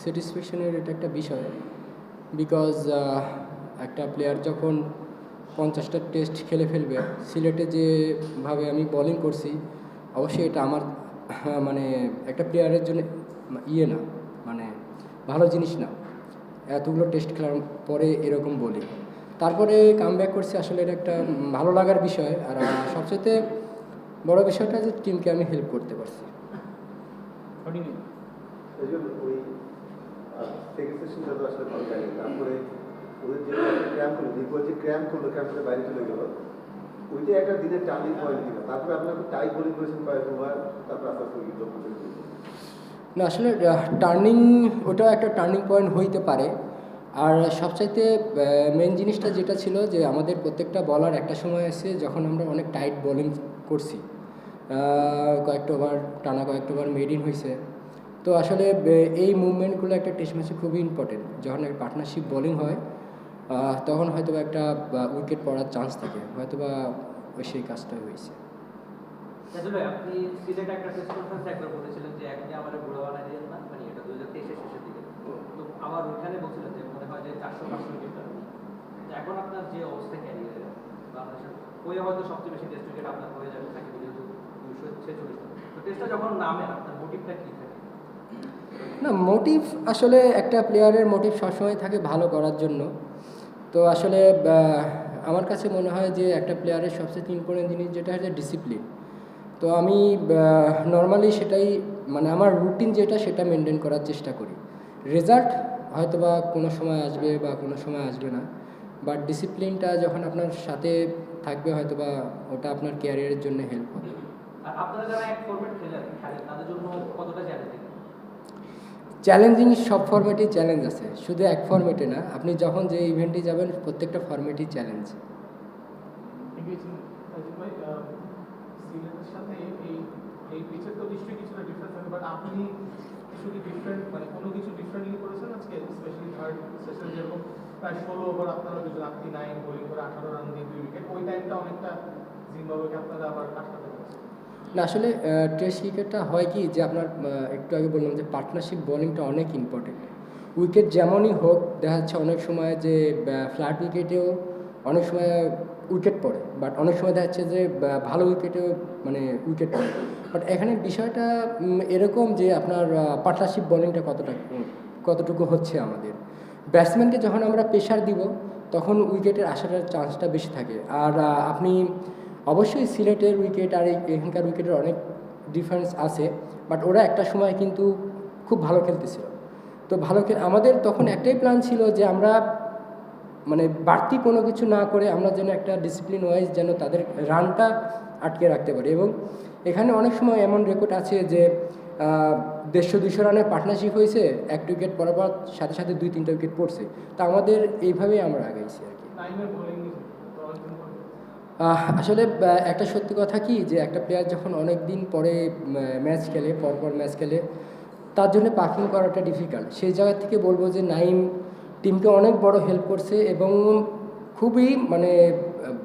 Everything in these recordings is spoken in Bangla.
স্যাটিসফ্যাকশনের এটা একটা বিষয়। বিকজ একটা প্লেয়ার যখন পঞ্চাশটা টেস্ট খেলে ফেলবে সিলেটে যেভাবে আমি বোলিং করছি অবশ্যই এটা আমার হ্যাঁ, মানে একটা প্লেয়ারের জন্য ইয়ে না মানে ভালো জিনিস না। এতগুলো টেস্ট খেলার পরে এরকম বলি তারপরে কাম ব্যাক করছি আসলে এটা একটা ভালো লাগার বিষয়। আর সবচেয়ে বড় বিষয়টা যে টিমকে আমি হেল্প করতে পারছি। ওই তো আসলে ভালো লাগে তারপরে ওদের যে ক্র্যাম করল দীপক যে ক্র্যাম করল, ক্র্যাম করে বাইরে চলে গেল, ওইটা একটা দিনের টার্নিং পয়েন্ট ছিল তারপরে আপনার টাই বোলিং করেছেন কয়েক ওভার, তারপরে আস্তে আস্তে উইকেট। না, আসলে টার্নিং ওটাও একটা টার্নিং পয়েন্ট হইতে পারে। আর সবচাইতে মেন জিনিসটা যেটা ছিল যে আমাদের প্রত্যেকটা বলার একটা সময় আছে যখন আমরা অনেক টাইট বোলিং করছি কয়েকটা ওভার টানা কয়েকটা ওভার মেড ইন হয়েছে তো আসলে এই মুভমেন্টগুলো একটা টেস্ট ম্যাচে খুবই ইম্পর্টেন্ট যখন একটা পার্টনারশিপ বোলিং হয় তখন হয়তো একটা উইকেট পড়ার চান্স থাকে। হয়তো বা সেই কাজটা হয়েছে। আপনি কনফারেন্স একবার বলেছিলেন যে আমার মানে এটা দুই হাজার শেষের দিকে। তো ওইখানে বলছিলেন যে মনে হয় যে চারশো এখন আপনার যে বাংলাদেশের, ওই সবচেয়ে বেশি আপনার হয়ে যেহেতু দুশো ছেচল্লিশ তো যখন নামেন, আপনার মোটিভটা কী? না মোটিভ আসলে একটা প্লেয়ারের মোটিভ সবসময় থাকে ভালো করার জন্য। তো আসলে আমার কাছে মনে হয় যে একটা প্লেয়ারের সবচেয়ে ইম্পর্টেন্ট জিনিস যেটা হচ্ছে ডিসিপ্লিন তো আমি নর্মালি সেটাই মানে আমার রুটিন যেটা সেটা মেনটেন করার চেষ্টা করি। রেজাল্ট হয়তো বা কোনো সময় আসবে বা কোনো সময় আসবে না। বাট ডিসিপ্লিনটা যখন আপনার সাথে থাকবে হয়তো বা ওটা আপনার ক্যারিয়ারের জন্য হেল্প হবে। চ্যালেঞ্জিং সব ফরম্যাটেই চ্যালেঞ্জ আছে শুধু এক ফরম্যাটে না আপনি যখন যে ইভেন্টে যাবেন প্রত্যেকটা ফরম্যাটই চ্যালেঞ্জ মানে আপনারা আবার না, আসলে টেস্ট ক্রিকেটটা হয় কি যে আপনার একটু আগে বললাম যে পার্টনারশিপ বোলিংটা অনেক ইম্পর্টেন্ট উইকেট যেমনই হোক, দেখা যাচ্ছে অনেক সময় যে ফ্ল্যাট উইকেটেও অনেক সময় উইকেট পড়ে বাট অনেক সময় দেখা যাচ্ছে যে ভালো উইকেটেও মানে উইকেট পড়ে। বাট এখানে বিষয়টা এরকম যে আপনার পার্টনারশিপ বোলিংটা কতটা, কতটুকু হচ্ছে আমাদের। ব্যাটসম্যানকে যখন আমরা প্রেশার দিব, তখন উইকেটের আসার চান্সটা বেশি থাকে। আর আপনি অবশ্যই সিলেটের উইকেট আর এখানকার উইকেটের অনেক ডিফারেন্স আছে বাট ওরা একটা সময় কিন্তু খুব ভালো খেলতেছিল। তো ভালো খেল, আমাদের তখন একটাই প্ল্যান ছিল যে আমরা মানে বাড়তি কোনো কিছু না করে আমরা যেন একটা ডিসিপ্লিন ওয়াইজ যেন তাদের রানটা আটকে রাখতে পারি। এবং এখানে অনেক সময় এমন রেকর্ড আছে যে দেড়শো দুশো রানের পার্টনারশিপ হয়েছে একটা উইকেট পড়ার পর সাথে সাথে দুই তিনটা উইকেট পড়ছে। তা আমাদের এইভাবেই আমরা আগাইছি আর কি। আসলে একটা সত্যি কথা কি যে একটা প্লেয়ার যখন অনেক দিন পরে ম্যাচ খেলে, পরপর ম্যাচ খেলে, তার জন্য পারফর্ম করাটা ডিফিকাল্ট সেই জায়গা থেকে বলব যে নাইম টিমকে অনেক বড় হেল্প করছে এবং খুবই মানে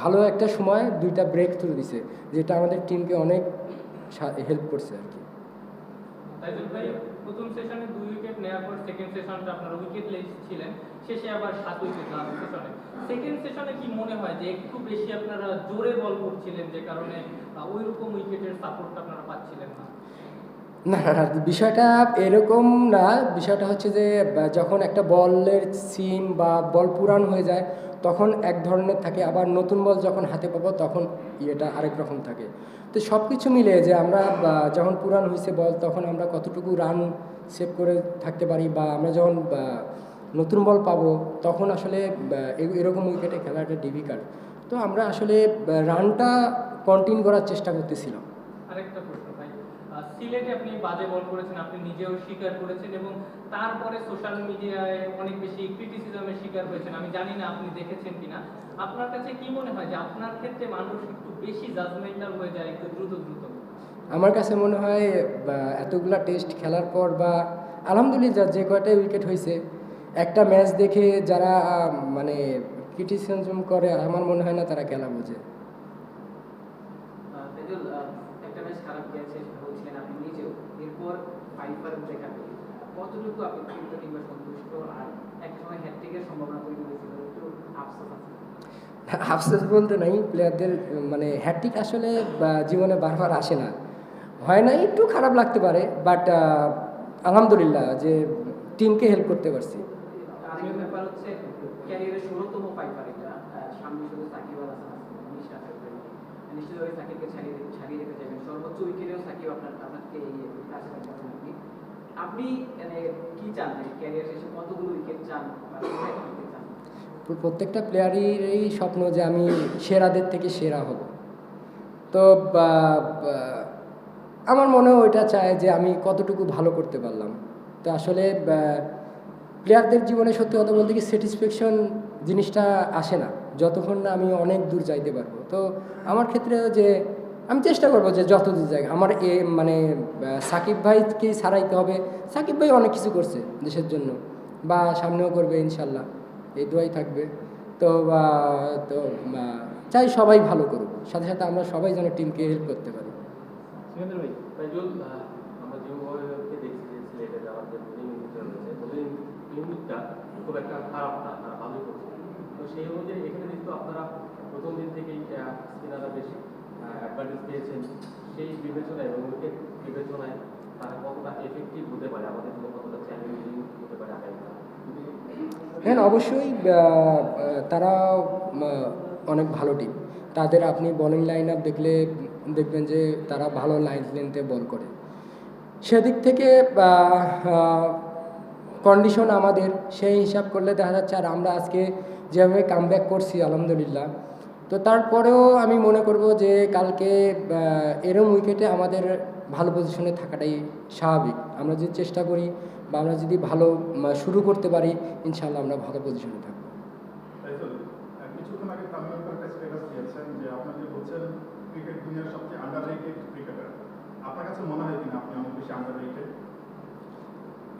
ভালো একটা সময় দুইটা ব্রেক থ্রু দিছে, যেটা আমাদের টিমকে অনেক হেল্প করছে আর কি। সেশনে দুই উইকেট নেওয়ার পর সেকেন্ড সেশনটা আপনারা উইকেট ছিলেন শেষে আবার সাত উইকেট লাস্ট সেশনে সেকেন্ড সেশনে কি মনে হয় যে একটু বেশি আপনারা জোরে বল করছিলেন যে কারণে ওই রকম উইকেটের সাপোর্টটা আপনারা পাচ্ছিলেন না? না বিষয়টা এরকম না। বিষয়টা হচ্ছে যে যখন একটা বলের সিম বা বল পুরান হয়ে যায়, তখন এক ধরনের থাকে। আবার নতুন বল যখন হাতে পাবো, তখন ইয়েটা আরেক রকম থাকে। তো সব কিছু মিলে যে আমরা যখন পুরান হয়েছে বল, তখন আমরা কতটুকু রান সেভ করে থাকতে পারি, বা আমরা যখন নতুন বল পাবো তখন আসলে এরকম উইকেটে খেলাটা ডিফিকাল্ট তো আমরা আসলে রানটা কন্টিনিউ করার চেষ্টা করতেছিলাম। আরেকটা প্রশ্ন ভাই সিলেটে আপনি বাজে বল করেছেন আপনি নিজেও স্বীকার করেছেন এবং তারপরে সোশ্যাল মিডিয়ায় অনেক বেশি ক্রিটিসিজমের শিকার হয়েছেন আমি জানি না আপনি দেখেছেন কিনা। আপনার কাছে কি মনে হয় যে আপনার ক্ষেত্রে মানুষ একটু বেশি জাজমেন্টাল হয়ে যায় একটু দ্রুত দ্রুত? আমার কাছে মনে হয় এতগুলা টেস্ট খেলার পর বা আলহামদুলিল্লাহ যে কয়টাই উইকেট হয়েছে একটা ম্যাচ দেখে যারা মানে ক্রিটিসিজম করে আমার মনে হয় না তারা খেলা বোঝে। আফসোস বলতে নাই প্লেয়ারদের মানে হ্যাট্রিক আসলে জীবনে বারবার আসে না। হয় না একটু খারাপ লাগতে পারে বাট আলহামদুলিল্লাহ যে টিমকে হেল্প করতে পারছি। ক্যারিয়ারের ষোলোতম ফাইভার এটা সামনে শুধু সাকিব আল হাসান নিশ্চিতভাবে সাকিবকে ছাড়িয়ে ছাড়িয়ে যেতে চাইবেন সর্বোচ্চ উইকেটেও সাকিব আপনার, আপনাকে আপনি। আপনি মানে কি চান? ক্যারিয়ার শেষে কতগুলো উইকেট চান? প্রত্যেকটা প্লেয়ারেরই স্বপ্ন যে আমি সেরাদের থেকে সেরা হব। তো আমার মনেও ওইটা চায় যে আমি কতটুকু ভালো করতে পারলাম। তো আসলে প্লেয়ারদের জীবনে সত্যি কথা বলতে কি স্যাটিসফ্যাকশন জিনিসটা আসে না। যতক্ষণ না আমি অনেক দূর যাইতে পারব। তো আমার ক্ষেত্রে যে, আমি চেষ্টা করব যে যত দূর যাই। আমার এ মানে সাকিব ভাইকে সারাইতে হবে। সাকিব ভাই অনেক কিছু করছে দেশের জন্য। বা সামনেও করবে ইনশাল্লাহ। এই দোয়াই থাকবে। তো, বা, তো চাই সবাই ভালো করুক। সাথে সাথে আমরা সবাই যেন টিমকে হেল্প করতে পারি। ভাই ইউনিটটা খুব একটা খারাপ না, তারা ভালোই করছে। তো সেই অনুযায়ী এখানে যেহেতু আপনারা প্রথম দিন থেকেই স্পিনাররা বেশি অ্যাডভান্টেজ পেয়েছেন সেই বিবেচনায় এবং উইকেট বিবেচনায় তারা কতটা এফেক্টিভ হতে পারে, আমাদের জন্য কতটা চ্যালেঞ্জিং হতে পারে আগামীকাল হ্যাঁ অবশ্যই তারা অনেক ভালো টিম তাদের আপনি বলিং লাইন আপ দেখলে দেখবেন যে তারা ভালো লাইন লেন্থে বল করে। সেদিক থেকে কন্ডিশন আমাদের, সেই হিসাব করলে দেখা যাচ্ছে আর আমরা আজকে যেভাবে কামব্যাক করছি, আলহামদুলিল্লাহ। তো তারপরেও আমি মনে করব যে কালকে এরম উইকেটে আমাদের ভালো পজিশনে থাকাটাই স্বাভাবিক। আমরা যদি চেষ্টা করি বা আমরা যদি ভালো শুরু করতে পারি ইনশাল্লাহ আমরা ভালো পজিশনে থাকব। আপনার কাছে মনে হয় কিনা আপনি অনেক বেশি আন্ডাররেটেড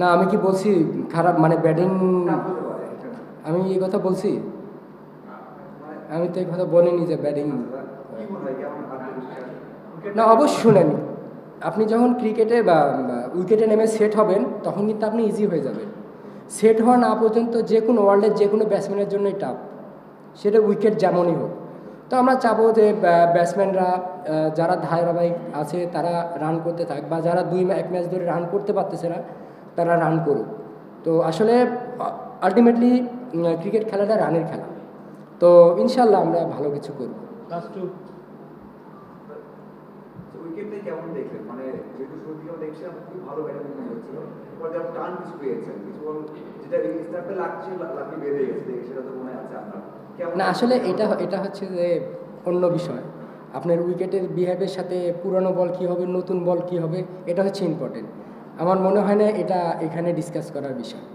না আমি কি বলছি খারাপ মানে ব্যাটিং আমি এই কথা বলছি? আমি তো এই কথা বলিনি যে ব্যাটিং কেমন আত্মবিশ্বাস? না অবশ্যই শুনেন আপনি যখন ক্রিকেটে বা উইকেটে নেমে সেট হবেন তখন কিন্তু আপনি ইজি হয়ে যাবেন। সেট হওয়া না পর্যন্ত যে কোনো ওয়ার্ল্ডের যে কোনো ব্যাটসম্যানের জন্যই টাফ সেটা উইকেট যেমনই হোক। তো আমরা চাবো যে ব্যাটসম্যানরা যারা ধারাবাহিক আছে তারা রান করতে থাক বা যারা দুই এক ম্যাচ ধরে রান করতে পারতেছে না তারা রান করুক। তো আসলে আলটিমেটলি ক্রিকেট খেলাটা রানের খেলা। তো ইনশাল্লাহ আমরা ভালো কিছু করব। মানে মনে যেটা লাগছে লাকি গেছে সেটা তো মনে আছে আপনার। না আসলে এটা এটা হচ্ছে যে অন্য বিষয়। আপনার উইকেটের বিহেভের সাথে পুরনো বল কী হবে নতুন বল কী হবে এটা হচ্ছে ইম্পর্টেন্ট আমার মনে হয় না এটা এখানে ডিসকাস করার বিষয়।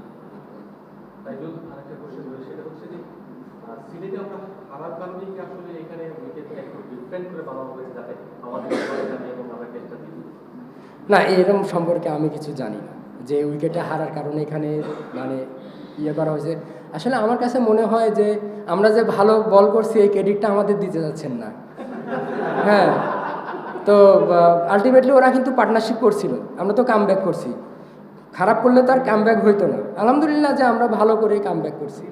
না এরকম সম্পর্কে আমি কিছু জানি না। যে উইকেটে হারার কারণে এখানে মানে ইয়ে করা হয়েছে। আসলে আমার কাছে মনে হয় যে আমরা যে ভালো বল করছি, এই ক্রেডিটটা আমাদের দিতে যাচ্ছেন না। হ্যাঁ তো আলটিমেটলি ওরা কিন্তু পার্টনারশিপ করছিল। আমরা তো কাম করছি। খারাপ করলে তো আর কাম হইতো না। আলহামদুলিল্লাহ যে আমরা ভালো করে কাম করছি।